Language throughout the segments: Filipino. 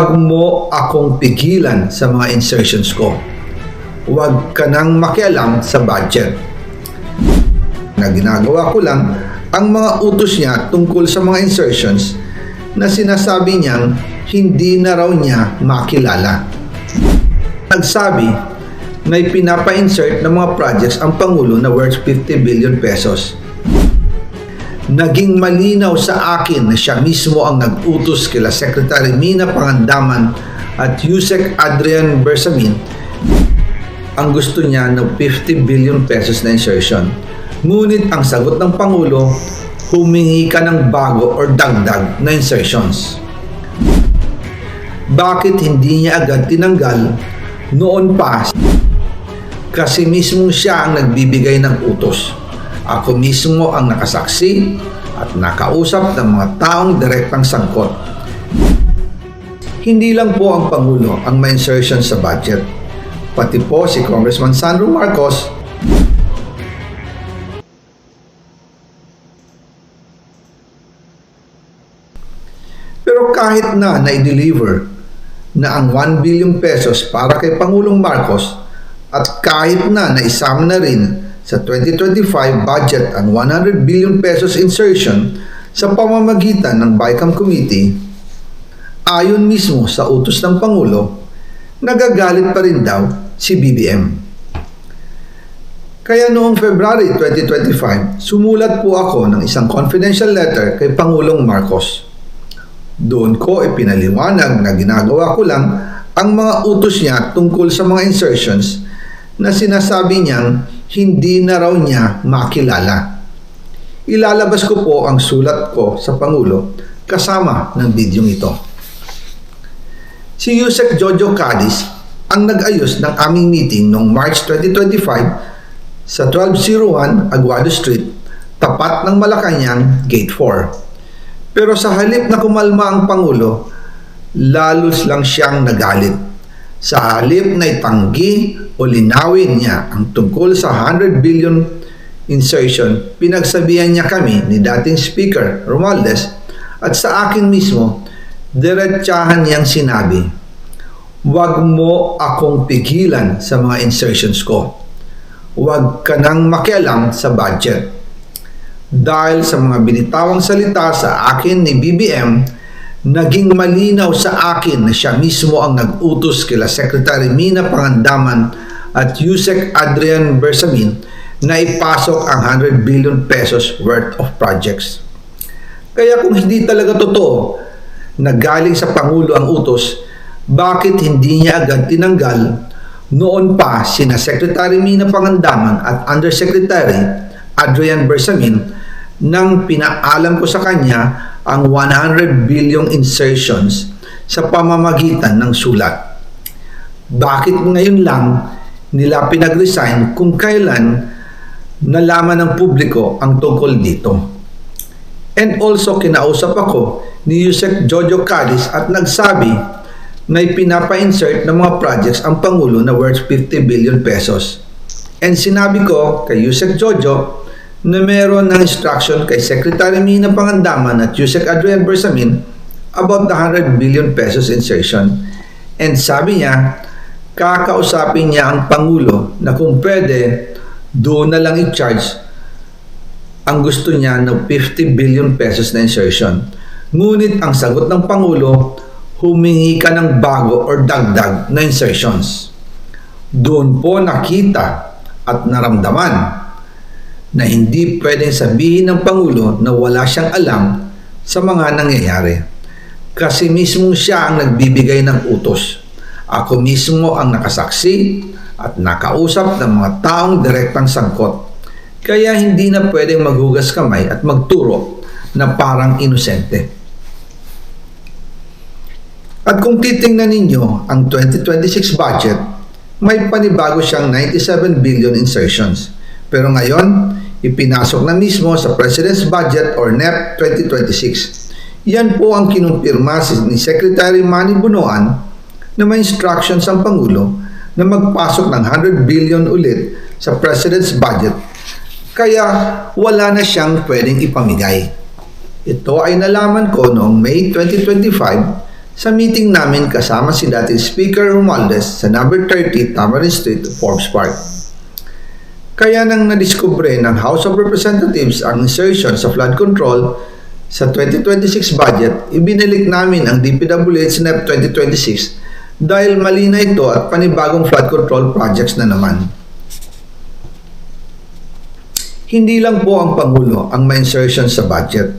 Huwag mo akong pigilan sa mga insertions ko. Huwag ka nang makialam sa budget. Na ginagawa ko lang ang mga utos niya tungkol sa mga insertions na sinasabi niyang hindi na raw niya makilala. Nagsabi na pinapa-insert ng mga projects ang Pangulo na worth 50 billion pesos naging malinaw sa akin na siya mismo ang nag-utos kila Secretary Mina Pangandaman at Yusek Adrian Bersamin ang gusto niya ng 50 billion pesos na insertion. Ngunit ang sagot ng Pangulo, humingi ka ng bago or dagdag na insertions. Bakit hindi niya agad tinanggal noon pa? Kasi mismo siya ang nagbibigay ng utos. Ako mismo ang nakasaksi at nakausap ng mga taong direktang sangkot. Hindi lang po ang Pangulo ang may insertion sa budget. Pati po si Congressman Sandro Marcos Pero kahit na na-deliver na ang 1 billion pesos para kay Pangulong Marcos at kahit na naisama na rin sa 2025 budget ang 100 billion pesos insertion sa pamamagitan ng BICAM Committee, ayon mismo sa utos ng Pangulo, nagagalit pa rin daw si BBM. Kaya noong February 2025, sumulat po ako ng isang confidential letter kay Pangulong Marcos. Doon ko ipinaliwanag na ginagawa ko lang ang mga utos niya tungkol sa mga insertions na sinasabi niyang hindi na raw niya makilala. Ilalabas ko po ang sulat ko sa Pangulo kasama ng bidyong ito. Si Yusek Jojo Cadiz ang nag-ayos ng aming meeting noong March 2025 sa 1201 Aguado Street, tapat ng Malacanang, Gate 4. Pero sa halip na kumalma ang Pangulo, lalos lang siyang nagalit. Sa halip na itanggi o linawin niya ang tungkol sa 100 billion insertion, pinagsabihan niya kami ni dating Speaker Romualdez at sa akin mismo, diretsahan niyang sinabi, Huwag mo akong pigilan sa mga insertions ko. Huwag ka nang makialam sa budget. Dahil sa mga binitawang salita sa akin ni BBM, naging malinaw sa akin na siya mismo ang nag-utos kila Secretary Mina Pangandaman at Yusek Adrian Bersamin na ipasok ang 100 billion pesos worth of projects. Kaya kung hindi talaga totoo na galing sa Pangulo ang utos, bakit hindi niya agad tinanggal noon pa sina Secretary Mina Pangandaman at Undersecretary Adrian Bersamin nang pinaalam ko sa kanya ang 100 billion insertions sa pamamagitan ng sulat. Bakit ngayon lang nila pinag-resign kung kailan nalaman ng publiko ang tungkol dito? And also kinausap ako ni Yusek Jojo Cadiz at nagsabi na ipinapa-insert ng mga projects ang Pangulo na worth 50 billion pesos. And sinabi ko kay Yusek Jojo na meron ng instruction kay Secretary Mina Pangandaman at Yusek Adrian Bersamin about the 100 billion pesos insertion. And sabi niya, kakausapin niya ang Pangulo na kung pwede, doon na lang i-charge ang gusto niya ng 50 billion pesos na insertion. Ngunit ang sagot ng Pangulo, humingi ka ng bago or dagdag na insertions. Doon po nakita at naramdaman na hindi pwedeng sabihin ng Pangulo na wala siyang alam sa mga nangyayari. Kasi mismo siya ang nagbibigay ng utos. Ako mismo ang nakasaksi at nakausap ng mga taong direktang sangkot. Kaya hindi na pwedeng maghugas kamay at magturo na parang inosente. At kung titingnan ninyo ang 2026 budget, may panibago siyang 97 billion insertions. Pero ngayon, ipinasok na mismo sa President's Budget or NEP 2026. Yan po ang kinumpirma ni Secretary Manny Bunoan na may instructions ang Pangulo na magpasok ng 100 billion ulit sa President's Budget kaya wala na siyang pwedeng ipamigay. Ito ay nalaman ko noong May 2025 sa meeting namin kasama si dating Speaker Romualdez sa number 30 Tamarind Street, Forbes Park. Kaya nang nadiskubre ng House of Representatives ang insertion sa flood control sa 2026 budget, ibinalik namin ang DPWH NEP 2026 dahil mali na ito at panibagong flood control projects na naman. Hindi lang po ang Pangulo ang may insertion sa budget.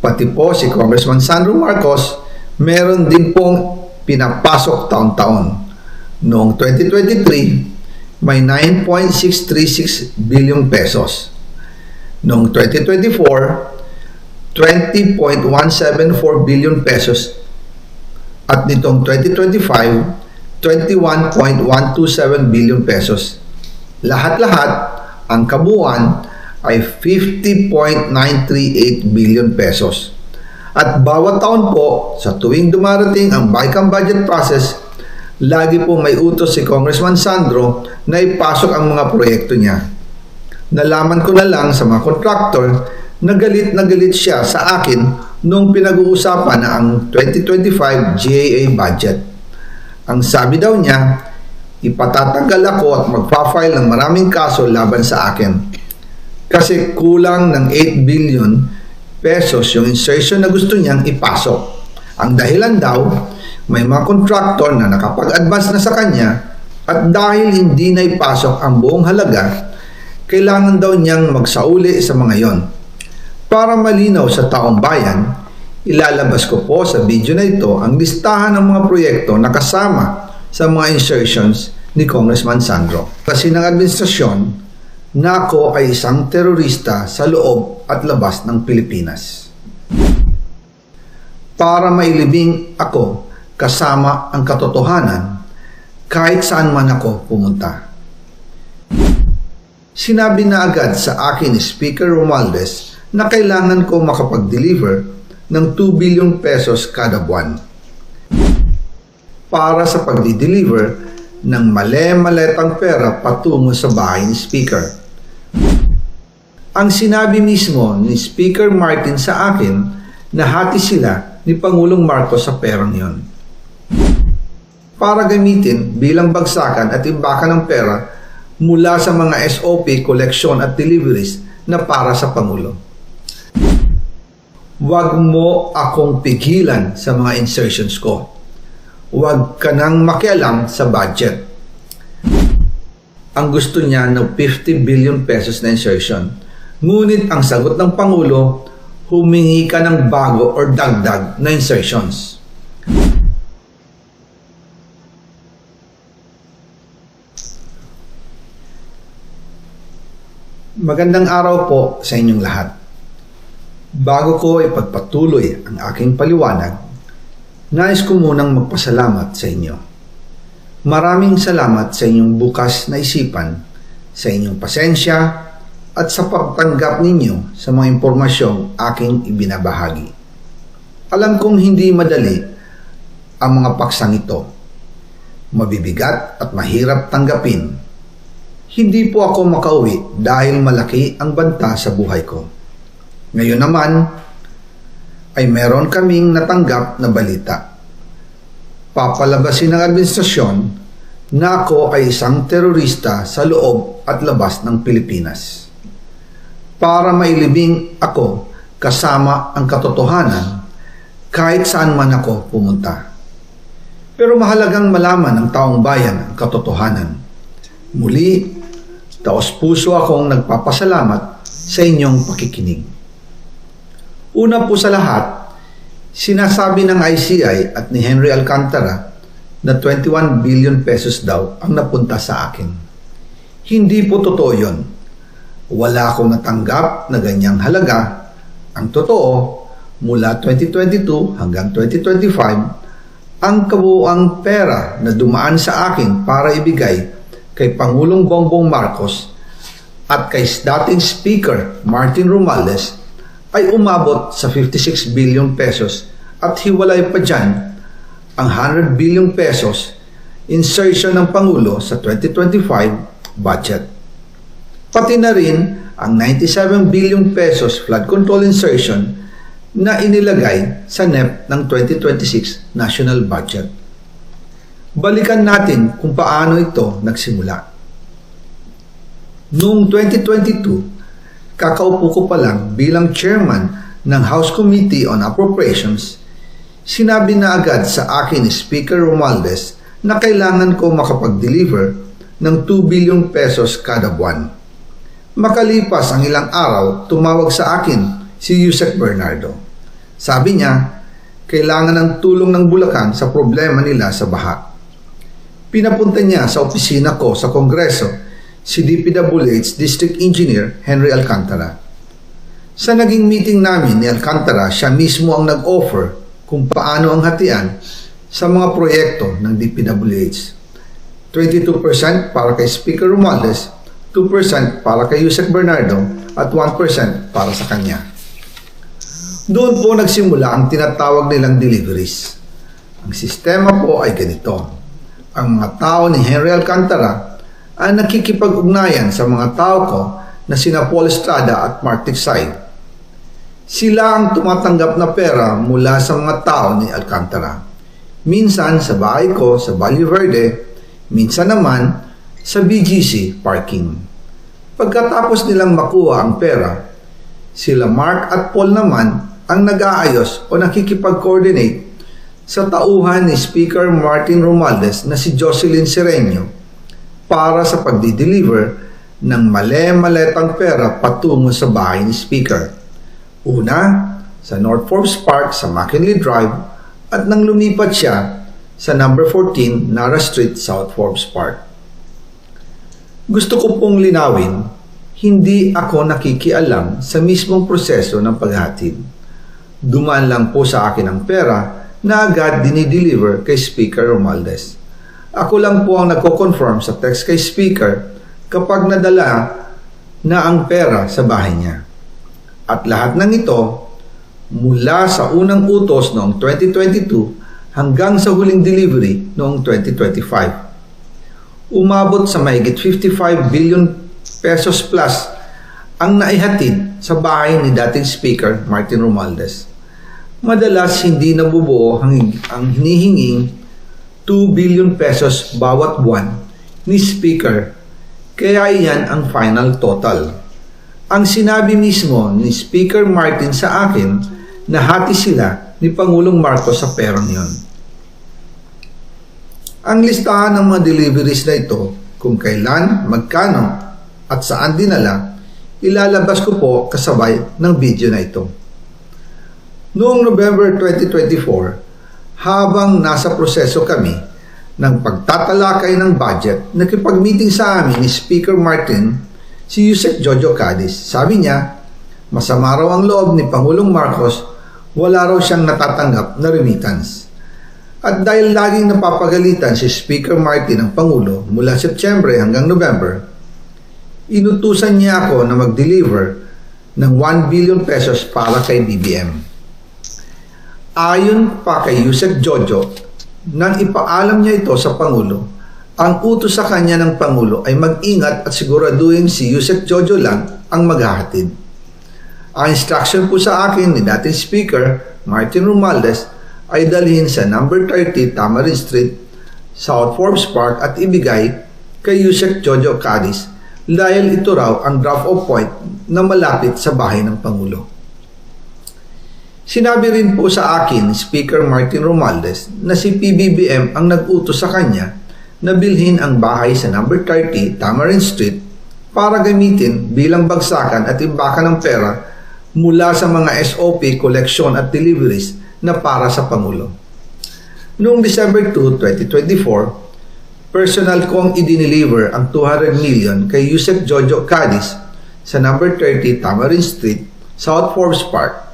Pati po si Congressman Sandro Marcos, meron din pong pinapasok taon-taon. Noong 2023, may 9.636 billion pesos. Noong 2024, 20.174 billion pesos. At nitong 2025, 21.127 billion pesos. Lahat-lahat, ang kabuuan ay 50.938 billion pesos. At bawat taon po, sa tuwing dumarating ang BICAM budget process, lagi po may utos si Congressman Sandro na ipasok ang mga proyekto niya. Nalaman ko na lang sa mga contractor na galit na galit siya sa akin nung pinag-uusapan na ang 2025 GAA budget. Ang sabi daw niya, ipatatanggal ako at magpa-file ng maraming kaso laban sa akin kasi kulang ng 8 billion pesos yung insertion na gusto niyang ipasok. Ang dahilan daw, may mga contractor na nakapag-advance na sa kanya at dahil hindi na ipasok ang buong halaga, kailangan daw niyang magsauli sa mga yon. Para malinaw sa taong bayan, ilalabas ko po sa video na ito ang listahan ng mga proyekto na kasama sa mga insertions ni Congressman Sandro. Kasi ng administrasyon, na ako ay isang terorista sa loob at labas ng Pilipinas. Para mailibing ako kasama ang katotohanan kahit saan man ako pumunta. Sinabi na agad sa akin ni Speaker Romualdez na kailangan ko makapag-deliver ng 2 billion pesos kada buwan para sa pagdi-deliver ng male-maletang pera patungo sa bahay ni Speaker. Ang sinabi mismo ni Speaker Martin sa akin na hati sila ni Pangulong Marcos sa perang yon. Para gamitin bilang bagsakan at imbakan ng pera mula sa mga SOP, collection at deliveries na para sa Pangulo. Huwag mo akong pigilan sa mga insertions ko. Huwag ka nang makialam sa budget. Ang gusto niya ng 50 billion pesos na insertion Ngunit ang sagot ng Pangulo, humingi ka ng bago or dagdag na insertions. Magandang araw po sa inyong lahat. Bago ko ipagpatuloy ang aking paliwanag, nais ko munang magpasalamat sa inyo. Maraming salamat sa inyong bukas na isipan, sa inyong pasensya, at sa pagtanggap ninyo sa mga impormasyong aking ibinabahagi. Alam kong hindi madali ang mga paksang ito. Mabibigat at mahirap tanggapin. Hindi po ako makauwi dahil malaki ang banta sa buhay ko. Ngayon naman, ay meron kaming natanggap na balita. Papalabasin ng administrasyon na ako ay isang terorista sa loob at labas ng Pilipinas para mailibing ako kasama ang katotohanan kahit saan man ako pumunta. Pero mahalagang malaman ng taong bayan ang katotohanan. Muli, taos puso akong nagpapasalamat sa inyong pakikinig. Una po sa lahat, sinasabi ng ICI at ni Henry Alcantara na 21 billion pesos daw ang napunta sa akin. Hindi po totoo yon wala akong natanggap na ganyang halaga. Ang totoo, mula 2022 hanggang 2025, ang kabuuang pera na dumaan sa akin para ibigay kay Pangulong Bongbong Marcos at kay dating Speaker Martin Romualdez ay umabot sa 56 billion pesos at hiwalay pa dyan ang 100 billion pesos insertion ng Pangulo sa 2025 budget pati na rin ang 97 billion pesos flood control insertion na inilagay sa NEP ng 2026 National Budget. Balikan natin kung paano ito nagsimula. Noong 2022, kakaupo ko pa lang bilang chairman ng House Committee on Appropriations, sinabi na agad sa akin ni Speaker Romualdez na kailangan ko makapag-deliver ng 2 billion pesos kada buwan. Makalipas ang ilang araw, tumawag sa akin si Yusek Bernardo. Sabi niya, kailangan ng tulong ng Bulacan sa problema nila sa baha. Pinapunta niya sa opisina ko sa Kongreso si DPWH District Engineer Henry Alcantara. Sa naging meeting namin ni Alcantara, siya mismo ang nag-offer kung paano ang hatian sa mga proyekto ng DPWH. 22% para kay Speaker Romualdez, 2% para kay Yusek Bernardo at 1% para sa kanya. Doon po nagsimula ang tinatawag nilang deliveries. Ang sistema po ay ganito ang mga tao ni Henry Alcantara ay nakikipag-ugnayan sa mga tao ko na sina Paul Estrada at Martic Sai. Sila ang tumatanggap na pera mula sa mga tao ni Alcantara. Minsan sa bahay ko sa Valle Verde, minsan naman sa BGC parking. Pagkatapos nilang makuha ang pera, sila Mark at Paul naman ang nag-aayos o nakikipag-coordinate sa tauhan ni Speaker Martin Romualdez na si Jocelyn Sereño para sa pagdi-deliver ng male-maletang pera patungo sa bahay ni Speaker. Una, sa North Forbes Park sa McKinley Drive at nang lumipat siya sa number 14 Nara Street, South Forbes Park. Gusto ko pong linawin, hindi ako nakikialam sa mismong proseso ng paghatid. Dumaan lang po sa akin ang pera na agad dinideliver kay Speaker Romualdez. Ako lang po ang nagko-confirm sa text kay Speaker kapag nadala na ang pera sa bahay niya. At lahat ng ito, mula sa unang utos noong 2022 hanggang sa huling delivery noong 2025. Umabot sa mahigit 55 billion pesos plus ang naihatid sa bahay ni dating Speaker Martin Romualdez madalas hindi nabubuo ang, ang hinihinging 2 billion pesos bawat buwan ni Speaker. Kaya iyan ang final total. Ang sinabi mismo ni Speaker Martin sa akin na hati sila ni Pangulong Marcos sa perang yon. Ang listahan ng mga deliveries na ito, kung kailan, magkano, at saan dinala, ilalabas ko po kasabay ng video na ito. Noong November 2024, habang nasa proseso kami ng pagtatalakay ng budget, nakipag-meeting sa amin ni Speaker Martin si Yusek Jojo Cadiz. Sabi niya, masama raw ang loob ni Pangulong Marcos, wala raw siyang natatanggap na remittance. At dahil laging napapagalitan si Speaker Martin ng Pangulo mula Setyembre hanggang November, inutusan niya ako na mag-deliver ng 1 billion pesos para kay BBM. Ayon pa kay Yusek Jojo, nang ipaalam niya ito sa Pangulo, ang utos sa kanya ng Pangulo ay mag-ingat at siguraduhin si Yusek Jojo lang ang maghahatid. Ang instruction po sa akin ni dating Speaker Martin Romualdez ay dalhin sa number 30 Tamarin Street, South Forbes Park at ibigay kay Yusek Jojo Cadiz dahil ito raw ang drop-off point na malapit sa bahay ng Pangulo. Sinabi rin po sa akin Speaker Martin Romualdez na si PBBM ang nag-utos sa kanya na bilhin ang bahay sa number 30 Tamarin Street para gamitin bilang bagsakan at imbakan ng pera mula sa mga SOP, collection at deliveries na para sa Pangulo. Noong December 2, 2024, personal kong idiniliver ang 200 million kay Yusef Jojo Cadiz sa number 30 Tamarin Street, South Forbes Park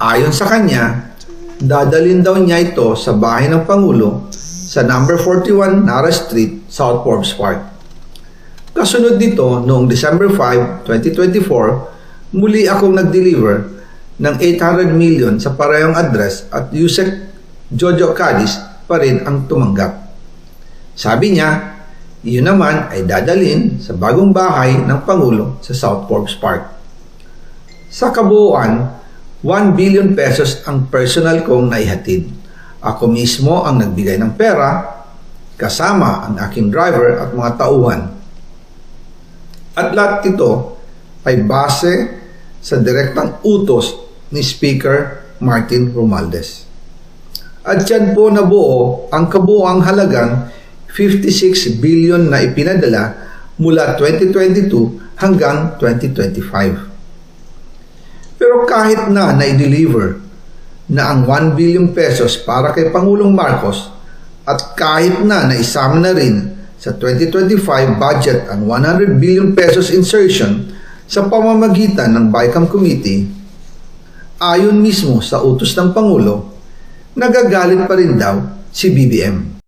Ayon sa kanya, dadalin daw niya ito sa bahay ng Pangulo sa number 41 Nara Street, South Forbes Park. Kasunod dito, noong December 5, 2024, muli akong nag-deliver ng 800 million sa parehong address at Yusek Jojo Cadiz pa rin ang tumanggap. Sabi niya, iyon naman ay dadalhin sa bagong bahay ng Pangulo sa South Forbes Park. Sa kabuuan, 1 billion pesos ang personal kong naihatid. Ako mismo ang nagbigay ng pera, kasama ang aking driver at mga tauhan. At lahat ito ay base sa direktang utos ni Speaker Martin Romualdez. At yan po nabuo ang kabuoang halagang 56 billion na ipinadala mula 2022 hanggang 2025. Pero kahit na na-deliver na ang 1 billion pesos para kay Pangulong Marcos at kahit na naisama na rin sa 2025 budget ang 100 billion pesos insertion sa pamamagitan ng BICAM Committee, ayon mismo sa utos ng Pangulo, nagagalit pa rin daw si BBM.